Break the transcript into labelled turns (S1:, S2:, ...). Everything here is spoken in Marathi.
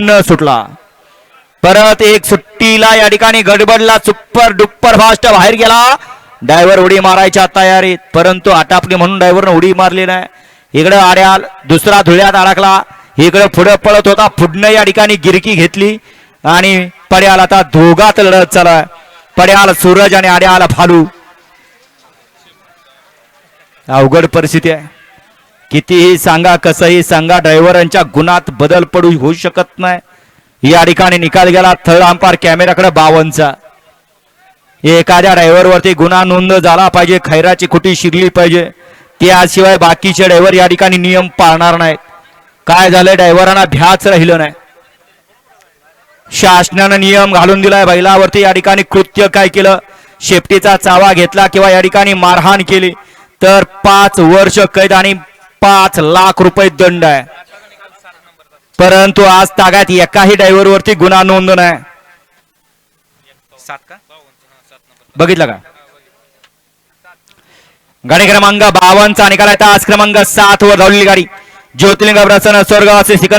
S1: न सुटला. परत एक सुट्टीला या ठिकाणी गडबडला सुपर डुप्पर फास्ट बाहेर गेला. डायव्हर उडी मारायच्या तयारीत परंतु आटापली म्हणून डायव्हरनं उडी मारली नाही. इकडं आड्याल दुसरा धुळ्यात अडकला. इकडं पुढं पळत होता पुढनं या ठिकाणी गिरकी घेतली. आणि पड्याल आता दोघात लढत चालाय पड्याल सूरज आणि आड्याल फालू. अवघड परिस्थिती आहे. कितीही सांगा कसंही सांगा ड्रायव्हरांच्या गुणात बदल पडू होऊ शकत नाही. या ठिकाणी निकाल गेला थर्ड अंपायर कॅमेराकडे बावनचा एखाद्या ड्रायव्हरवरती गुन्हा नोंद झाला पाहिजे खैराची खुटी शिरली पाहिजे. त्याशिवाय बाकीचे ड्रायव्हर या ठिकाणी नियम पाळणार नाहीत. काय झालंय? ड्रायव्हरांना भ्याच राहिलं नाही. शासनानं नियम घालून दिलाय बैलावरती या ठिकाणी कृत्य काय केलं? शेपटीचा चावा घेतला किंवा या ठिकाणी मारहाण केली? तर पाच वर्ष कैद आणि पाच लाख रुपये दंड आहे. परंतु आज तागात एकाही ड्रायव्हर वरती गुन्हा नोंद नाही. बघितलं का? गाडी क्रमांक बावनचा निकाल आहे. तास क्रमांक सात वर धावलेली गाडी. ज्योतिर्लिंग प्रसन्न स्वर्गवासी